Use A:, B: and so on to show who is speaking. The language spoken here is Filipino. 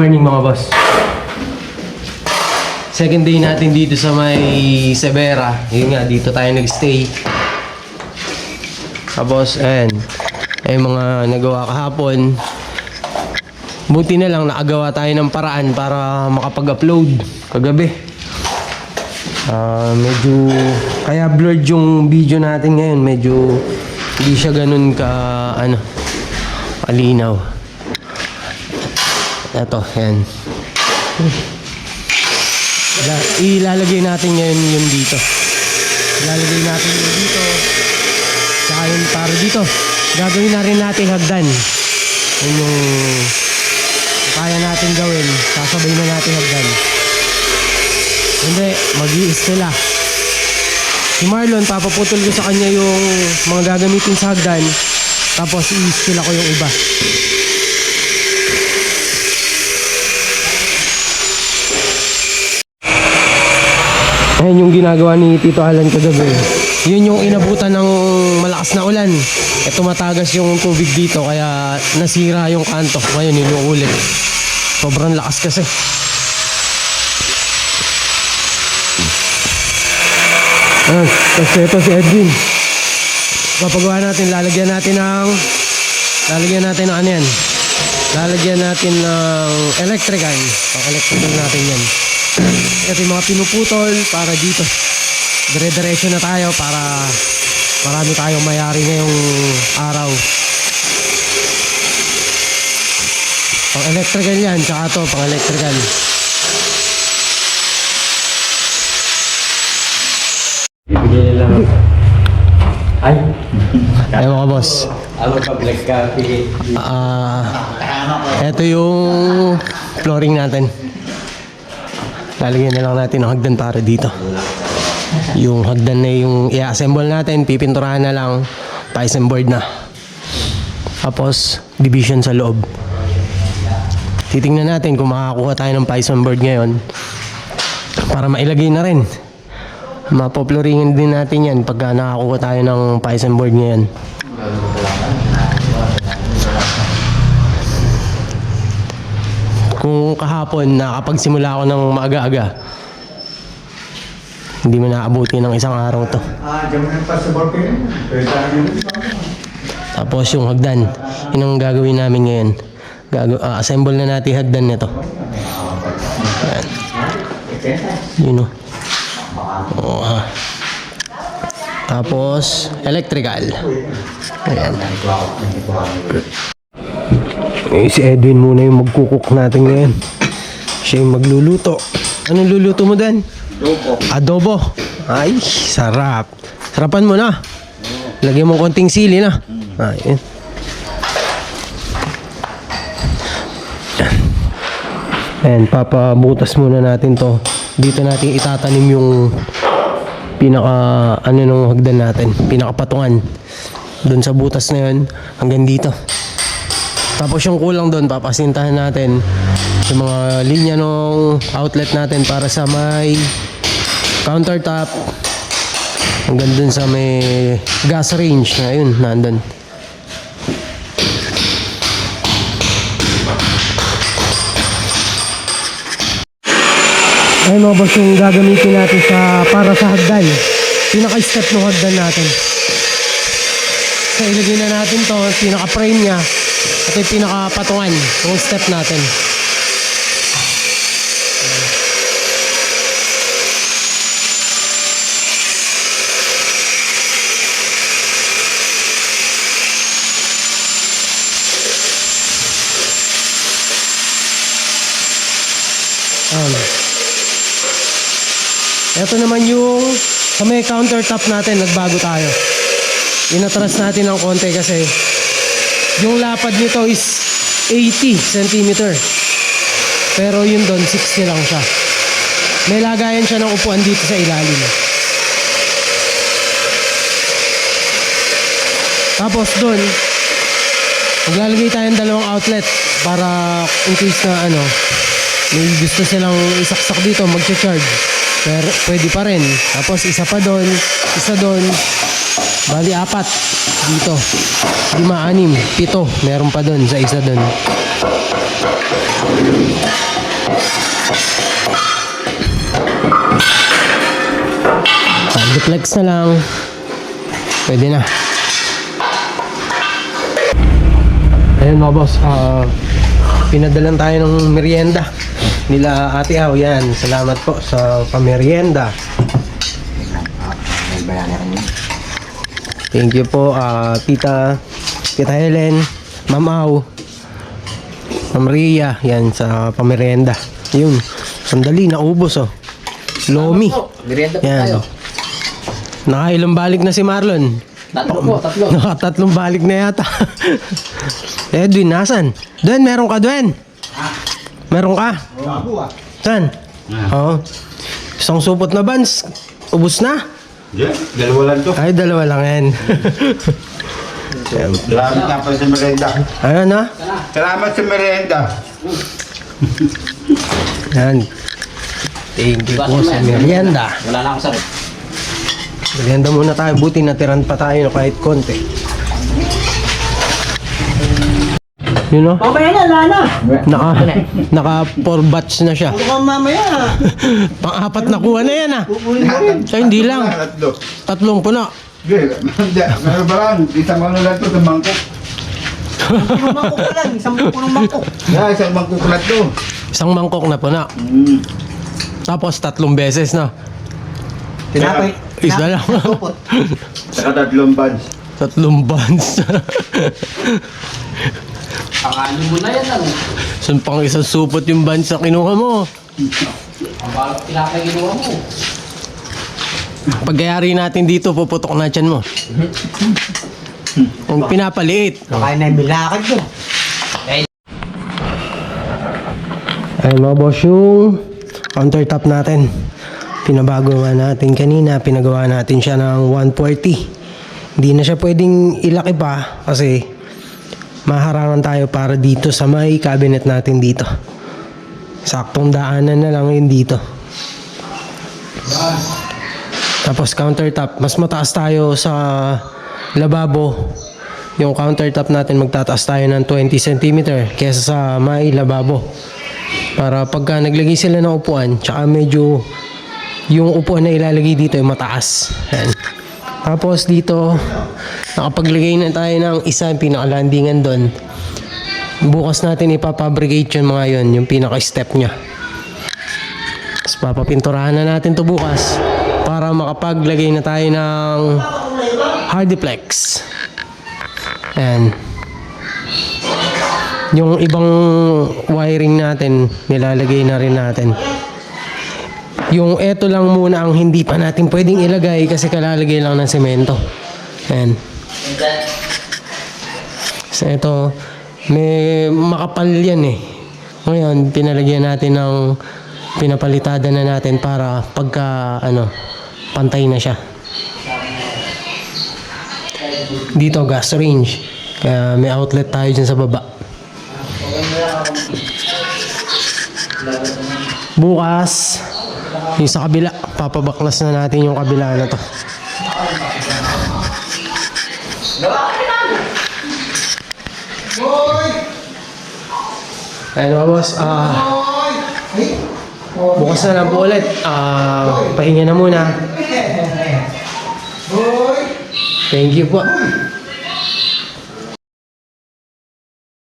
A: morning mga boss. Second day natin dito sa may Severa. Yun nga, dito tayo nag-stay. Tapos, ayan. Ay mga nagawa kahapon. Buti na lang nakagawa tayo ng paraan para makapag-upload kagabi. Ah, medyo kaya blurred yung video natin ngayon. Medyo hindi siya ganun ka ano kalinaw. Ito, yan. Ila- Ilalagay natin ngayon yun dito. Ilalagay natin yun dito. Saka yun para dito. Gagawin na rin natin hagdan. Yun yung kaya natin gawin. Sasabay na natin hagdan. Hindi, mag sila. Si Marlon, papaputol ko sa kanya yung mga gagamitin sa hagdan. Tapos i-skill ako yung iba. Ayan yung ginagawa ni Tito Alan kagabi. Yun yung inabutan ng malakas na ulan. E tumatagas yung tubig dito kaya nasira yung kanto. Ngayon yun yung ulit. Sobrang lakas kasi. Ayan, tapos ito si Edwin. Papagawa natin, lalagyan natin ng lalagyan natin ng ano yan. Lalagyan natin ng electrical. Pang-electrical natin yan. Ito yung mga pinuputol para dito. Dire-diretso na tayo para marami tayong mayari ngayong araw. Pang electrical yan, tsaka to pang electrical.
B: Bibigyan nila. Ay!
A: Ay mga boss,
B: Ano ka black coffee?
A: ah, ito yung flooring natin. Lalagyan na lang natin ng hagdan para dito. Yung hagdan na yung i-assemble natin, pipinturahan na lang, pa-assembled na. Tapos, division sa loob. Titingnan natin kung makakakuha tayo ng Python board ngayon para mailagay na rin. Mapoploringin din natin yan pagka nakakuha tayo ng Python board ngayon. Kung kahapon nakapagsimula ako ng maaga-aga, hindi mo naabuti ng isang araw to.
C: Ah, diyan mo pa sa yun.
A: Tapos yung hagdan, yun ang gagawin namin ngayon. Gago ah, assemble na natin hagdan nito. Ayan. Yun o. Oo ha. Tapos, electrical. Ayan. Eh, si Edwin muna yung magkukuk natin ngayon. Siya yung magluluto. Anong luluto mo Dan? Adobo. Adobo. Ay, sarap. Sarapan mo na. Lagyan mo konting sili na. Ayun. Ayan, papabutas muna natin to. Dito natin itatanim yung pinaka ano nung hagdan natin, pinakapatungan. Doon sa butas na yun, hanggang dito. Tapos yung kulang doon, papasintahan natin yung mga linya ng outlet natin para sa may countertop hanggang dun sa may gas range na yun, nandun. Ayun mga boss yung gagamitin natin sa para sa hagdan. Pinaka-step ng hagdan natin. So ilagay na natin to, pinaka-frame niya. Ito yung pinaka-patungan, yung step natin. Ayan. Ito naman yung sa may countertop natin, nagbago tayo. Inatras natin ng konti kasi yung lapad nito is 80 cm. Pero yun doon, 60 lang siya. May lagayan siya ng upuan dito sa ilalim. Tapos doon, maglalagay tayo ng dalawang outlet para in case na ano, may gusto silang isaksak dito, mag-charge. Pero pwede pa rin. Tapos isa pa doon, isa doon. Bali apat dito. Lima, anim, pito. Meron pa doon sa isa doon. Duplex na lang. Pwede na. Ayun mga boss, ah pinadalan tayo ng merienda nila Ate Aw. Yan, salamat po sa pamerienda. Thank you po, ah, Tita, Tita Helen, Ma'am Aw, Ma'am Ria, yan sa pamerienda. Yun, sandali, naubos oh. Lomi.
B: Merienda po tayo.
A: Nakailang balik na si Marlon.
B: Tatlo po, tatlo.
A: Nakatatlong balik na yata. Edwin, nasan? Duen, meron ka, Duen? Meron ka?
C: Bago ah.
A: Saan? Oo. Isang supot na bans. Ubus na?
C: Yeah, dalawa lang to.
A: Ay, dalawa lang yan.
C: Salamat nga pa sa merenda.
A: Ayun na.
C: Salamat sa merenda.
A: Yan. Thank you po sa merienda.
B: Wala na akong sarap.
A: Merienda muna tayo. Buti natiran pa tayo kahit konti. Yun know?
D: Mamaya na, Lana.
A: Naka, naka 4 batch na siya.
D: Mukhang mamaya.
A: Pang-apat na kuha na yan ah.
D: Kukunin mo rin.
A: Ay, hindi lang.
C: Tatlo.
A: Tatlong puno.
C: Okay, meron ba lang? Isang ano lang to sa mangkok.
D: Isang mangkok lang. Isang punong mangkok.
C: Yeah, isang mangkok lang to.
A: Isang mangkok na puno.
C: Mm.
A: Tapos tatlong beses na.
D: Tinapay.
A: Isa lang.
C: Saka tatlong buns.
A: Tatlong buns.
B: Pakanin mo na yan lang.
A: Saan pang isang supot yung buns na kinuha mo?
B: Ang balak tinapay ginawa mo.
A: Pagkayari natin dito, puputok na tiyan mo. Kung pinapaliit.
D: Kaya na yung milakad yun.
A: Ay mga boss, yung countertop natin. Pinabago nga natin kanina. Pinagawa natin siya ng 140. Hindi na siya pwedeng ilaki pa kasi maharangan tayo para dito sa may cabinet natin dito. Saktong daanan na lang yun dito. Tapos countertop, mas mataas tayo sa lababo. Yung countertop natin magtataas tayo ng 20 cm kesa sa may lababo. Para pagka naglagay sila ng upuan, tsaka medyo yung upuan na ilalagay dito ay mataas. Yan. Tapos dito, nakapaglagay na tayo ng isa yung pinaka-landingan doon. Bukas natin ipapabricate yun mga yun, yung pinaka-step niya. Tapos papapinturahan na natin to bukas para makapaglagay na tayo ng hardiplex. Ayan. Yung ibang wiring natin, nilalagay na rin natin. Yung eto lang muna ang hindi pa natin pwedeng ilagay kasi kalalagay lang ng semento. Ayan. So ito, may makapal yan eh. Ngayon, pinalagyan natin ng pinapalitada na natin para pagka ano, pantay na siya. Dito, gas range. Kaya may outlet tayo dyan sa baba. Bukas, yung sa kabila, papabaklas na natin yung kabila na to. Ayun mga boss, ah, bukas na lang po ulit. Ah, pahinga na muna. Thank you po.